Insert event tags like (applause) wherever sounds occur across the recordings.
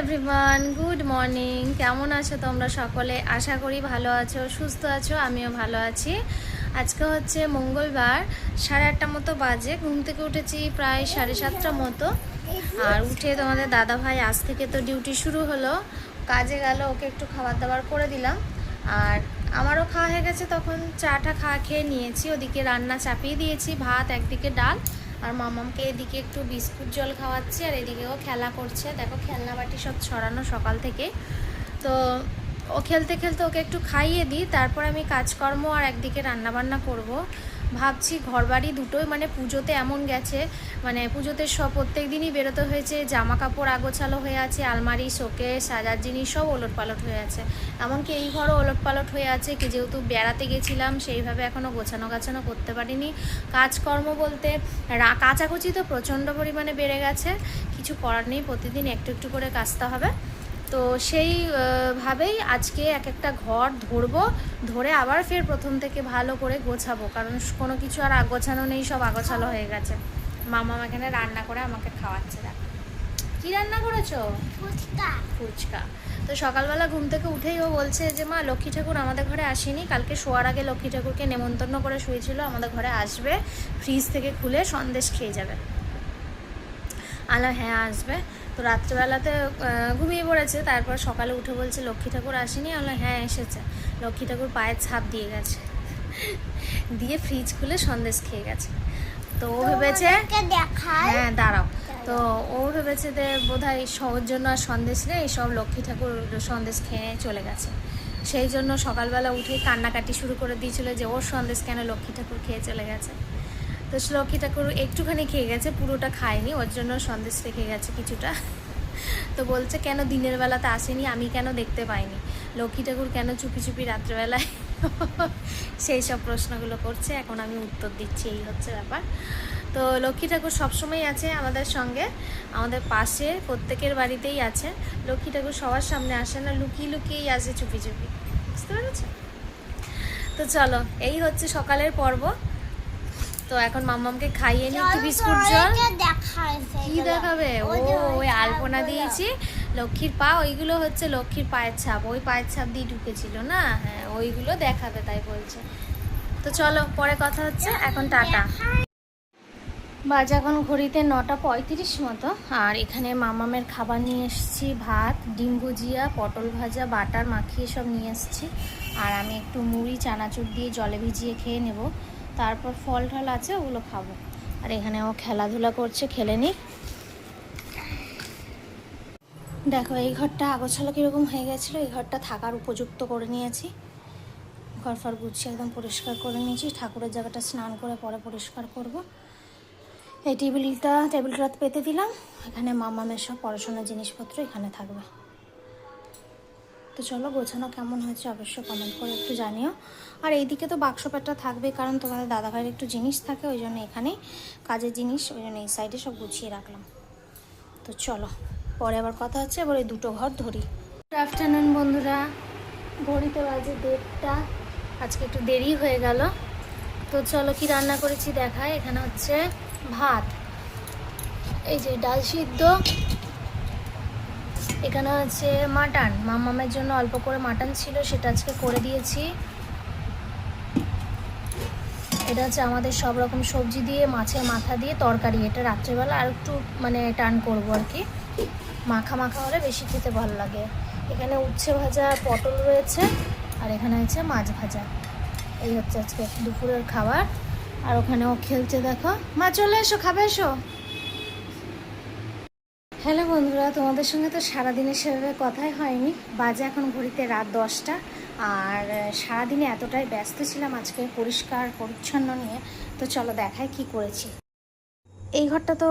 Everyone good morning কেমন আছো তোমরা সকলে? আশা করি ভালো আছো, সুস্থ আছো, আমিও ভালো আছি। আজকে হচ্ছে মঙ্গলবার, সাড়ে আটটা মতো বাজে, ঘুম থেকে উঠেছি প্রায় সাড়ে সাতটা মতো। আর উঠে তোমাদের দাদা ভাই আজ থেকে তো ডিউটি শুরু হলো, কাজে গেল, ওকে একটু খাবার দাবার করে দিলাম। আর আমারও খাওয়া হয়ে গেছে, তখন চাটা খাওয়া খেয়ে নিয়েছি, ওদিকে রান্না চাপিয়ে দিয়েছি, ভাত, একদিকে ডাল। আর মামামকে এদিকে একটু বিস্কুট জল খাওয়াচ্ছে, আর এদিকেও খেলা করছে। দেখো খেলনা বাটি সব ছড়ানো সকাল থেকে। তো ও খেলতে খেলতে ওকে একটু খাইয়ে দিই, তারপর আমি কাজকর্ম আর একদিকে রান্নাবান্না করব। করব ভাবছি ঘরবাড়ি দুটোই মানে পুজোতে এমন গেছে মানে পুজোতে সব প্রত্যেক দিনই বেরোতে হয়েছে জামা কাপড় আগোছালো হয়ে আছে, আলমারি শোকে সাজার জিনিস সব ওলট পালট হয়ে আছে। এমনকি এই ঘরও ওলট পালট হয়ে আছে কি যেহেতু বেড়াতে গেছিলাম, সেইভাবে এখনও গোছানো গাছানো করতে পারিনি। কাজকর্ম বলতে কাচাকুচি তো প্রচণ্ড পরিমাণে বেড়ে গেছে, কিছু করার নেই, প্রতিদিন একটু একটু করে কাচতে হবে। তো সেই ভাবেই আজকে এক একটা ঘর ধরবো ধরে আবার ফের প্রথম থেকে ভালো করে গোছাবো। কারণ কোনো কিছু আর আগোছানো নেই সব আগোছালো হয়ে গেছে। মামা এখানে রান্না করে আমাকে খাওয়াচ্ছে দেখ। কি রান্না করেছ? ফুচকা। ফুচকা। তো সকালবেলা ঘুম থেকে উঠেই ও বলছে যে মা লক্ষ্মী ঠাকুর আমাদের ঘরে আসেনি। কালকে শোয়ার আগে লক্ষ্মী ঠাকুরকে নেমন্তন্ন করে শুয়েছিল আমাদের ঘরে আসবে। ফ্রিজ থেকে খুলে সন্দেশ খেয়ে যাবে। আলো হ্যাঁ আসবে। তো রাত্রেবেলাতে ঘুমিয়ে পড়েছে। তারপর সকালে উঠে বলছে লক্ষ্মী ঠাকুর আসেনি? আলো হ্যাঁ এসেছে। লক্ষ্মী ঠাকুর পায়ের ছাপ দিয়ে গেছে। দিয়ে ফ্রিজ খুলে সন্দেশ খেয়ে গেছে। তো ও ভেবেছে হ্যাঁ দাঁড়াও। তো ও ভেবেছে যে বোধ হয় ওর জন্য আর সন্দেশ নেই সব লক্ষ্মী ঠাকুর সন্দেশ খেয়ে চলে গেছে। সেই জন্য সকালবেলা উঠে কান্নাকাটি শুরু করে দিয়েছিল যে ওর সন্দেশ কেন লক্ষ্মী ঠাকুর খেয়ে চলে গেছে? তো লক্ষ্মী ঠাকুর একটুখানি খেয়ে গেছে, পুরোটা খায়নি, ওর জন্য সন্দেশ রেখে গেছে কিছুটা। তো বলছে, কেন দিনের বেলাতে আসেনি? আমি কেন দেখতে পাইনি? লক্ষ্মী ঠাকুর কেন চুপি চুপি রাত্রেবেলায় (laughs) সেই সব প্রশ্নগুলো করছে। এখন আমি উত্তর দিচ্ছি, এই হচ্ছে ব্যাপার। তো লক্ষ্মী ঠাকুর সবসময় আছে আমাদের সঙ্গে, আমাদের পাশে, প্রত্যেকের বাড়িতেই আছে। লক্ষ্মী ঠাকুর সবার সামনে আসে না, লুকিয়ে লুকিয়েই আসে চুপি চুপি। বুঝতে পেরেছ? তো চলো, এই হচ্ছে সকালের পর্ব। তো এখন মাম্মামকে খাইয়ে নিই একটু বিস্কুট জল কি দেখাবে? ও ওই আলপনা দিয়েছি লক্ষ্মীর পা ওইগুলো হচ্ছে লক্ষ্মীর পায়ের ছাপ। ওই পায়ের ছাপ দিয়ে ঢুকেছিল না? হ্যাঁ ওইগুলো দেখাবে তাই বলছে। তো চলো পরে কথা হচ্ছে। এখন টাটা। বাজ এখন ঘড়িতে নটা পঁয়ত্রিশ মতো। আর এখানে মামামের খাবার নিয়ে এসেছি ভাত ডিম ভুজিয়া পটল ভাজা বাটার মাখিয়ে সব নিয়ে এসেছি। আর আমি একটু মুড়ি চানাচুর দিয়ে জলে ভিজিয়ে খেয়ে নেব। তারপর ফল টল আছে, ওগুলো খাব। আর এখানে ও খেলাধুলা করছে, খেলে নি। দেখো, এই ঘরটা আগোছালো কীরকম হয়ে গেছিল, এই ঘরটা থাকার উপযুক্ত করে নিয়েছি। ঘর ফর গুছিয়ে একদম পরিষ্কার করে নিয়েছি, ঠাকুরের জায়গাটা স্নান করে পরে পরিষ্কার করব। এই টেবিলটা টেবিল ক্লথ পেতে দিলাম, এখানে মামামের সব পড়াশোনার জিনিসপত্র এখানে থাকবে। তো চলো, গোছানো কেমন হয়েছে অবশ্যই কমেন্ট করে একটু জানিও। আর এইদিকে তো বাক্স প্যাটটা থাকবে, কারণ তোমাদের দাদাভাইয়ের একটু জিনিস থাকে, ওই জন্য এখানে কাজের জিনিস, ওই জন্য এই সাইডে সব গুছিয়ে রাখলাম। তো চলো, পরে আবার কথা হচ্ছে, এবার এই দুটো ঘর ধরি। গুড আফটারনুন বন্ধুরা, ঘড়িতে বাজে দেড়টা, আজকে একটু দেরি হয়ে গেল। তো চলো, কি রান্না করেছি দেখায় এখানে হচ্ছে ভাত। এই যে ডাল সিদ্ধ এখানে হচ্ছে মাটন। মামামের জন্য অল্প করে মাটন ছিল, সেটা আজকে করে দিয়েছি। এটা হচ্ছে আমাদের সব রকম সবজি দিয়ে, মাছের মাথা দিয়ে তরকারি। এটা রাত্রেবেলা আর একটু মানে টান করব আর কি। মাখা মাখা হলে বেশি খেতে ভালো লাগে। এখানে উচ্ছে ভাজা, পটল রয়েছে, আর এখানে হচ্ছে মাছ ভাজা। এই হচ্ছে আজকে দুপুরের খাবার। আর ওখানেও খেলছে, দেখো। মা, চলে এসো, খাবে এসো। হ্যালো বন্ধুরা, তোমাদের সঙ্গে তো সারাদিনে সেভাবে কথাই হয়নি। বাজে এখন ঘড়িতে রাত দশটা, আর সারাদিনে এতটাই ব্যস্ত ছিলাম আজকে পরিষ্কার পরিচ্ছন্ন নিয়ে। তো চলো দেখাই কি করেছি। এই ঘরটা তো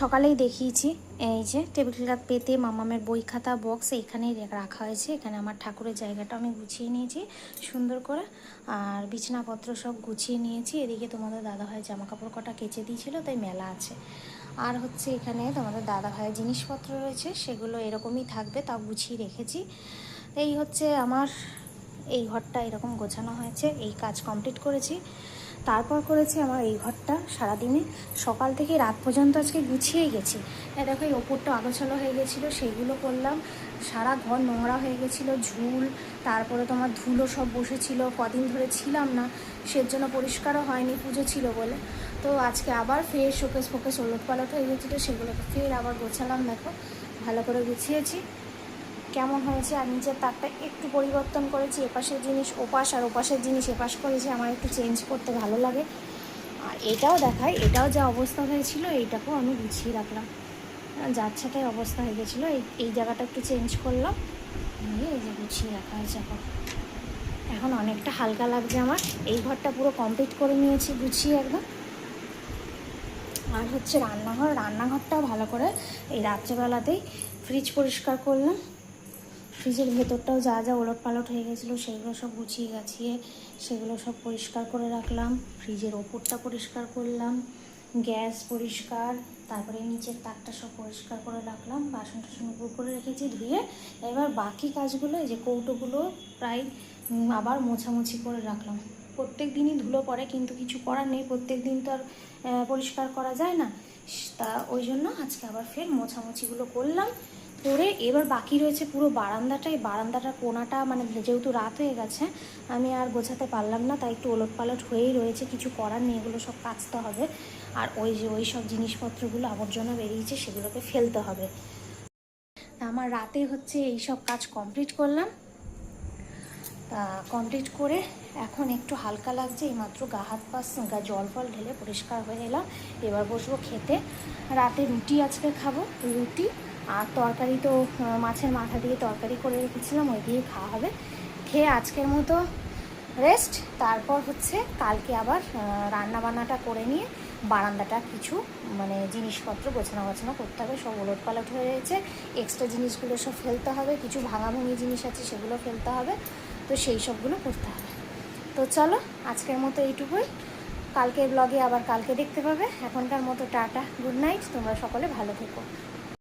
সকালেই দেখিয়েছি। এই যে, টেবিল ক্লথ পেতে মামামের বই খাতা, বক্স এইখানেই রাখা হয়েছে। এখানে আমার ঠাকুরের জায়গাটা আমি গুছিয়ে নিয়েছি সুন্দর করে, আর বিছানাপত্র সব গুছিয়ে নিয়েছি। এদিকে তোমাদের দাদাভাই জামা কাপড় কটা কেচে দিয়েছিল, তাই মেলা আছে। আর হচ্ছে এখানে তোমাদের দাদা ভাইয়ের জিনিসপত্র রয়েছে, সেগুলো এরকমই থাকবে, তাও গুছিয়ে রেখেছি। এই হচ্ছে আমার, এই ঘরটা এরকম গোছানো হয়েছে, এই কাজ কমপ্লিট করেছি। তারপর করেছি আমার এই ঘরটা সারাদিনে। সকাল থেকে রাত পর্যন্ত আজকে গুছিয়ে গেছি। দেখো, এই ওপরটা আগোছালো হয়ে গেছিল, সেইগুলো করলাম। সারা ঘর নোংরা হয়ে গেছিল, ঝুল, তারপরে তোমার ধুলো সব বসেছিল, কদিন ধরে ছিলাম না সের জন্য পরিষ্কারও হয়নি, পুজো ছিল বলে। তো আজকে আবার ফের শোকেস ফোকেস ওলট পালট হয়ে গেছিল সেগুলোকে ফের আবার গোছালাম, দেখো। ভালো করে গুছিয়েছি। কেমন হয়েছে? আর নিচের তাকটা একটু পরিবর্তন করেছি, এপাশের জিনিস ওপাশ আর ওপাশের জিনিস এপাশ করেছি আমার একটু চেঞ্জ করতে ভালো লাগে। আর এটাও দেখায় এটাও যা অবস্থা হয়েছিল, এইটাকেও আমি গুছিয়ে রাখলাম। যাচ্ছে তাই অবস্থা হয়ে গেছিল, এই এই জায়গাটা একটু চেঞ্জ করলাম। নিয়ে এই যে গুছিয়ে রাখা হয়েছে এখন। এখন অনেকটা হালকা লাগছে আমার। এই ঘরটা পুরো কমপ্লিট করে নিয়েছি, গুছিয়ে একদম। আর হচ্ছে রান্নাঘর, রান্নাঘরটাও ভালো করে এই রাত্রেবেলাতেই ফ্রিজ পরিষ্কার করলাম। ফ্রিজের ভেতরটাও যা যা ওলট পালট হয়ে গেছিল সেগুলো সব গুছিয়ে গাছিয়ে সেগুলো সব পরিষ্কার করে রাখলাম। ফ্রিজের ওপরটা পরিষ্কার করলাম, গ্যাস পরিষ্কার, তারপরে নিচের তাকটা সব পরিষ্কার করে রাখলাম বাসন টাসন উপর করে রেখেছি, ধুয়ে এবার বাকি কাজগুলো, এই যে কৌটোগুলো প্রায় আবার মোছামুছি করে রাখলাম। প্রত্যেক দিনই ধুলো পড়ে, কিন্তু কিছু করার নেই। প্রত্যেক দিন তো আর পরিষ্কার করা যায় না। তা ওই জন্য আজকে আবার ফের মোছামুছিগুলো করলাম। করে এবার বাকি রয়েছে পুরো বারান্দাটাই। বারান্দাটা কোনাটা মানে যেহেতু রাত হয়ে গেছে, আমি আর গোছাতে পারলাম না, তাই একটু ওলট পালট হয়েই রয়েছে। কিছু করার নেই, এগুলো সব কাচতে হবে। আর ওই যে, ওই সব জিনিসপত্রগুলো আবর্জনা বেরিয়েছে, সেগুলোকে ফেলতে হবে। আমার রাতে হচ্ছে এই সব কাজ কমপ্লিট করলাম। কমপ্লিট করে এখন একটু হালকা লাগছে, এইমাত্র গা হাত পাস গা জল ফল ঢেলে পরিষ্কার হয়ে এলাম। এবার বসবো খেতে। রাতে রুটি আজকে খাব, রুটি আর তরকারি তো মাছের মাথা দিয়ে তরকারি করে রেখেছিলাম, ওই দিয়ে খাওয়া হবে। খেয়ে আজকের মতো রেস্ট তারপর হচ্ছে কালকে আবার রান্না বান্নাটা করে নিয়ে বারান্দাটা কিছু মানে জিনিসপত্র গোছানো গোছানো করতে হবে। সব ওলট পালট হয়ে রয়েছে এক্সট্রা জিনিসগুলো সব ফেলতে হবে। কিছু ভাঙাভাঙি জিনিস আছে সেগুলো ফেলতে হবে। তো সেই সবগুলো করতে হবে। তো চলো, আজকের মতো এইটুকুই। কালকে ব্লগে আবার কালকে দেখতে পাবে। এখনকার মতো টাটা গুড নাইট তোমরা সকলে ভালো থেকো।